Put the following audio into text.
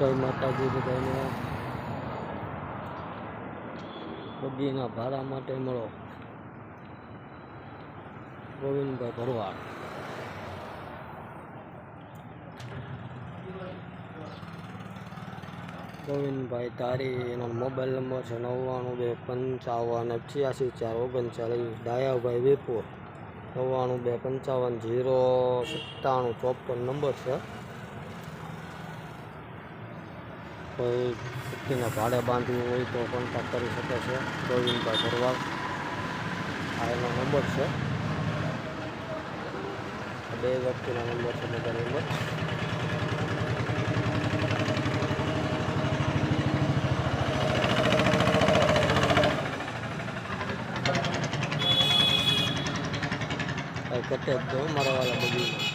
જય માતાજી બધાને. બગીના ભાડા માટે મળો. ગોવિંદભાઈ ભરવાડ. ગોવિંદભાઈ તારી એનો મોબાઈલ નંબર છે નવ્વાણું બે પંચાવન છ્યાસી ચાર ઓગણચાલીસ. ડાયાભાઈ વિપુર નવ્વાણું બે પંચાવન જીરો સત્તાણું ચોપન નંબર છે. કોઈ વ્યક્તિને ભાડે બાંધવું હોય તો કોન્ટેક્ટ કરી શકે છે. ગોવિંદભાઈ ભરવાડ આ એનો નંબર છે. બે વ્યક્તિના નંબર છે બધા નંબર કટે જ મારા વાળા બધી